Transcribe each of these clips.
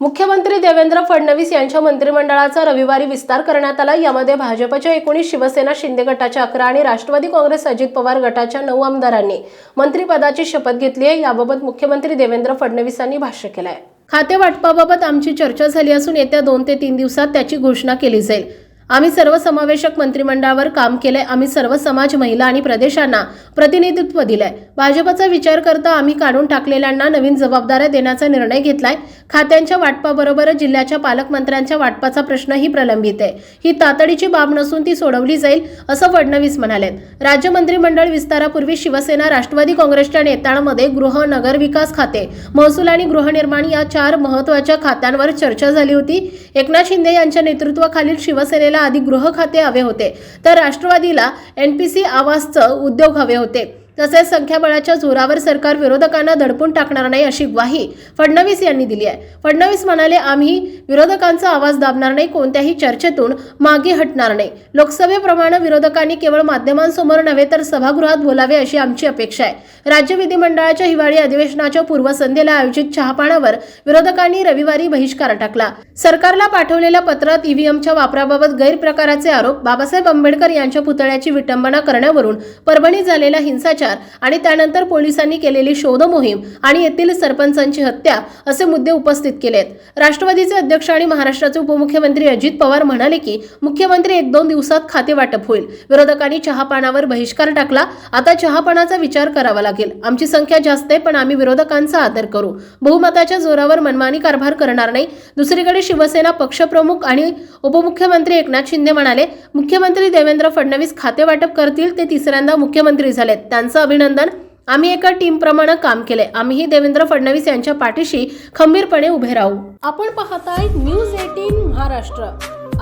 मुख्यमंत्री देवेंद्र फडणवीस यांच्या मंत्रिमंडळाचा रविवारी विस्तार करण्यात आला. यामध्ये भाजपच्या एकोणीस शिवसेना शिंदे गटाच्या अकरा आणि राष्ट्रवादी काँग्रेस अजित पवार गटाच्या नऊ आमदारांनी मंत्रिपदाची शपथ घेतली आहे. याबाबत मुख्यमंत्री देवेंद्र फडणवीसांनी भाष्य केलं आहे खाते वाटपाबाबत आमची चर्चा झाली असून येत्या दोन ते तीन दिवसात त्याची घोषणा केली जाईल. आम्ही सर्वसमावेशक मंत्रिमंडळावर काम केलंय. आम्ही सर्व समाज महिला आणि प्रदेशांना प्रतिनिधित्व दिलंय. भाजपचा विचार करता आम्ही काढून टाकलेल्यांना नवीन जबाबदाऱ्या देण्याचा निर्णय घेतलाय. खात्यांच्या वाटपाबरोबरच जिल्ह्याच्या पालकमंत्र्यांच्या वाटपाचा प्रश्नही प्रलंबित आहे. ही तातडीची बाब नसून ती सोडवली जाईल असं फडणवीस म्हणाले राज्य मंत्रिमंडळ विस्तारापूर्वी शिवसेना राष्ट्रवादी काँग्रेसच्या नेत्यांमध्ये गृह नगरविकास खाते महसूल आणि गृहनिर्माण या चार महत्त्वाच्या खात्यांवर चर्चा झाली होती. एकनाथ शिंदे यांच्या नेतृत्वाखालील शिवसेनेला आधी गृह खाते हवे होते. तर राष्ट्रवादीला एनपीसी आवासचं उद्योग हवे होते. तसेच संख्याबळाच्या जोरावर सरकार विरोधकांना दडपून टाकणार नाही अशी ग्वाही फडणवीस यांनी दिली आहे. फडणवीस म्हणाले आम्ही विरोधकांचा आवाज दाबणार नाही कोणत्याही चर्चेतून मागे हटणार नाही. लोकसभेप्रमाणे विरोधकांनी केवळ माध्यमांसमोर नव्हे तर सभागृहात बोलावे अशी आमची अपेक्षा आहे. राज्य विधिमंडळाच्या हिवाळी अधिवेशनाच्या पूर्वसंध्येला आयोजित चहापानावर विरोधकांनी रविवारी बहिष्कार टाकला. सरकारला पाठवलेल्या पत्रात ईव्हीएमच्या वापराबाबत गैरप्रकाराचे आरोप बाबासाहेब आंबेडकर यांच्या पुतळ्याची विटंबना करण्यावरून परभणीत झालेला हिंसाचार आणि त्यानंतर पोलिसांनी केलेली शोध मोहीम आणि येथील सरपंचांची हत्या असे मुद्दे उपस्थित केलेत. राष्ट्रवादीचे अध्यक्ष आणि महाराष्ट्राचे उपमुख्यमंत्री अजित पवार म्हणाले की मुख्यमंत्री एक दोन दिवसात खाते वाटप होईल. विरोधकांनी चहापानावर बहिष्कार टाकला. आता चहापानाचा विचार करावा लागेल. आमची संख्या जास्त आहे पण आम्ही विरोधकांचा आदर करू. बहुमताच्या जोरावर मनमानी कारभार करणार नाही. दुसरीकडे शिवसेना पक्षप्रमुख आणि उपमुख्यमंत्री एकनाथ शिंदे म्हणाले मुख्यमंत्री देवेंद्र फडणवीस खाते वाटप करतील ते तिसऱ्यांदा मुख्यमंत्री झालेत. त्यांचं अभिनंदन. आम्ही एका टीमप्रमाणे काम केले. आम्हीही देवेंद्र फडणवीस यांच्या पाठीशी खंबीरपणे उभे राहू. आपण पाहताय न्यूज एटीन महाराष्ट्र.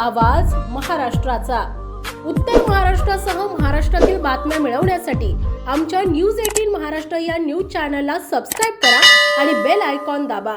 आवाज महाराष्ट्राचा. उत्तर महाराष्ट्रासह महाराष्ट्रातील बातम्या मिळवण्यासाठी आमच्या न्यूज एटीन महाराष्ट्र या न्यूज चॅनलला सबस्क्राईब करा आणि बेल आयकॉन दाबा.